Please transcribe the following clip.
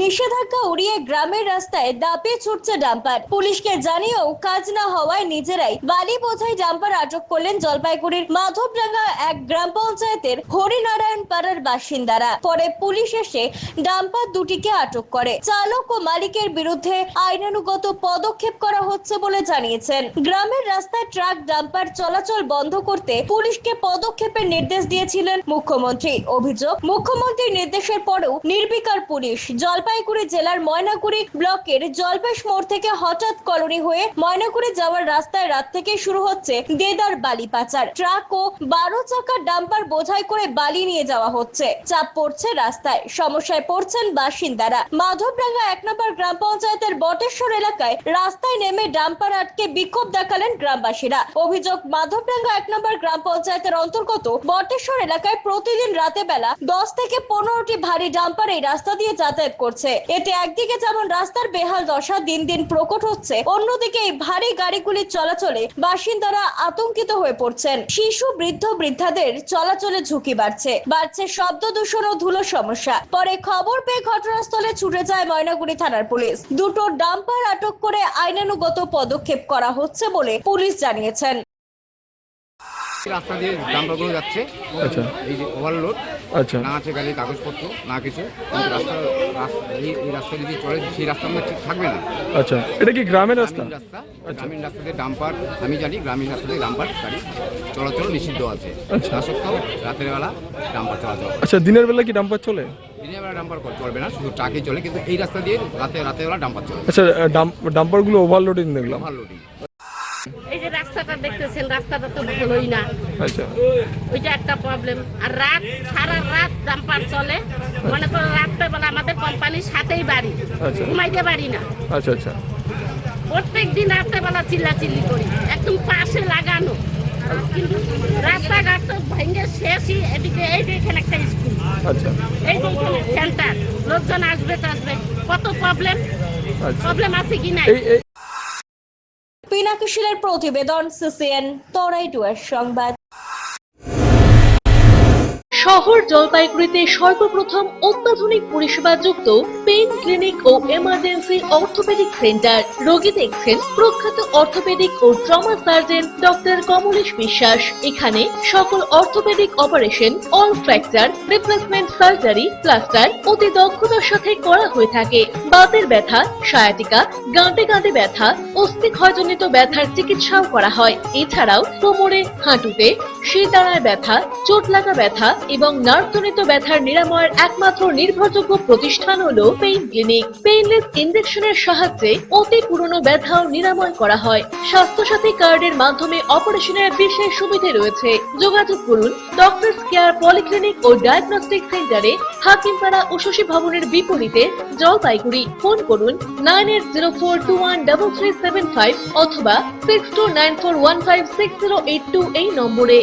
নিষেধাজ্ঞা উড়িয়ে গ্রামের রাস্তায় দাপে ছুটছে ডাম্পার। পুলিশকে জানিয়েও কাজ না হওয়ায় নিজেরাই বালি বোঝাই ডাম্পার আটক করলেন জলপাইগুড়ির মাধবডাঙ্গা এক গ্রাম পঞ্চায়েতের হরিনারায়ণ পাড়ার বাসিন্দারা। পরে পুলিশ এসে ডাম্পার দুটিকে আটক করে। চালক ও মালিকের বিরুদ্ধে আইনানুগত পদক্ষেপ করা হচ্ছে বলে জানিয়েছেন। গ্রামের রাস্তায় ট্রাক ডাম্পার চলাচল বন্ধ করতে পুলিশকে পদক্ষেপের নির্দেশ দিয়েছিলেন মুখ্যমন্ত্রী। অভিযোগ, মুখ্যমন্ত্রীর নির্দেশের পরেও নির্বিকার পুলিশ জলপাইগুড়ি জেলার ময়নাগুড়ি ব্লকের জলপেশ মোড় থেকে হঠাৎ কলোনি হয়ে ময়নাগুড়ি যাওয়ার রাস্তায় রাত থেকে শুরু হচ্ছে দেদার বালি পাচার। ট্রাক ও বারো চাকার ডাম্পার বোঝাই করে বালি নিয়ে যাওয়া হচ্ছে। চাপ পড়ছে রাস্তায়, সমস্যায় পড়ছেন বাসিন্দারা। মাধবডাঙ্গা এক নম্বর গ্রাম পঞ্চায়েতের বটেশ্বর এলাকায় রাস্তায় নেমে ডাম্পার আটকে বিক্ষোভ দেখালেন গ্রামবাসীরা। অভিযোগ মাধবডাঙ্গা এক নম্বর গ্রাম পঞ্চায়েতের অন্তর্গত বটেশ্বর এলাকায় প্রতিদিন রাতে বেলা দশ থেকে পনেরোটি ভারী ডাম্পার এই রাস্তা দিয়ে যাতায়াত করছে। এতে একদিকে যেমন রাস্তার বেহাল দশা দিন দিন প্রকট হচ্ছে, অন্যদিকে এই ভারী গাড়িগুলির চলাচলে বাসিন্দারা আতঙ্কিত হয়ে পড়ছেন। শিশু, বৃদ্ধ, বৃদ্ধাদের চলাচলে ঝুঁকি বাড়ছে। বাড়ছে শব্দ দূষণ ও ধুলো সমস্যা। পরে খবর পেয়ে ঘটনাস্থলে ছুটে যায় ময়নাগুড়ি থানার পুলিশ। দুটো ডাম্পার আটক করে আইনানুগত পদক্ষেপ করা হচ্ছে বলে পুলিশ জানিয়েছেন। রাস্তা দিয়ে ডাম্পারগুলো যাচ্ছে। আচ্ছা। এই যে ওভারলোড আচ্ছা। না আছে গাড়ির কাগজপত্র না কিছু। কিন্তু রাস্তা রাস- এই রাস্তা যদি চলে সেই রাস্তা আমাদের ঠিক থাকবে না। আচ্ছা। এটা কি গ্রামের রাস্তা? রাস্তা গ্রামীণ দিয়ে ডাম্পার আমি জানি গ্রামীণ ডাম্পার গাড়ি চলাচল নিষিদ্ধ আছে। আচ্ছা। তা সত্ত্বেও রাতের বেলা ডাম্পার চলাচল আচ্ছা দিনের বেলা কি ডাম্পার চলে? দিনের বেলা ডাম্পার চলবে না শুধু ট্রাকই চলে কিন্তু এই রাস্তা দিয়ে রাতে রাতের বেলা ডাম্পার চলে। আচ্ছা ডাম্পারগুলো ওভারলোডিং দেখলাম। ওভারলোডিং এই যে রাস্তাটা দেখতেছেন রাস্তাটা তো ভালোই না। আচ্ছা। ওইটা একটা প্রবলেম আর রাত সারা রাত ডাম্পার চলে। মনে করো রাত্রেবেলা আমাদের কোম্পানির সাথেই বাড়ি। আচ্ছা। ঘুমাইতে পারি না। আচ্ছা আচ্ছা। প্রত্যেক দিন রাত্রেবেলা চিল্লাচিল্লি করি। একদম পাশে লাগানো। কিন্তু রাস্তাঘাট তো ভেঙে শেষই এদিকে এই যে এখানে একটা স্কুল। আচ্ছা। এই যে এখানে সেন্টার লোকজন আসবে টাসবে কত প্রবলেম প্রবলেম আছে কি নাই? এই প্রতিবেদন সিসিএন, তরাই টুয়ের সংবাদ। শহর জলপাইগুড়িতে সর্বপ্রথম অত্যাধুনিক পরিষেবা যুক্ত পেইন ক্লিনিক ও এমার্জেন্সি অর্থোপেডিক সেন্টার। রোগী দেখছেন প্রখ্যাত অর্থোপেডিক ও trauma surgeon doctor Kamlesh Biswas. এখানে সকল orthopaedic operation, all fracture, replacement surgery, plaster অতি দক্ষতার সাথে করা হয়ে থাকে। বাতের ব্যথা সায়াটিকা গাঁটে গাঁটে ব্যথা অস্থি ক্ষয়জনিত ব্যথার চিকিৎসাও করা হয়। এছাড়াও কোমরে, হাঁটুতে শিরদাঁড়ায় ব্যথা চোট লাগা ব্যথা এবং নার্ভজনিত ব্যথার নিরাময়ের একমাত্র নির্ভরযোগ্য প্রতিষ্ঠান হলো পেইন ক্লিনিক। পেইনলেস ইনজেকশনের সাহায্যে অতি পুরনো ব্যথাও নিরাময় করা হয়। স্বাস্থ্যসাথী কার্ডের মাধ্যমে অপারেশনের বিশেষ সুবিধে রয়েছে। যোগাযোগ করুন ডক্টর কেয়ার পলিক্লিনিক ও ডায়াগনস্টিক সেন্টারে হাকিমপাড়া ও শশী ভবনের বিপরীতে জলপাইগুড়ি ফোন করুন nine eight zero four two one double three seven five অথবা six two nine four one five six zero eight two এই নম্বরে।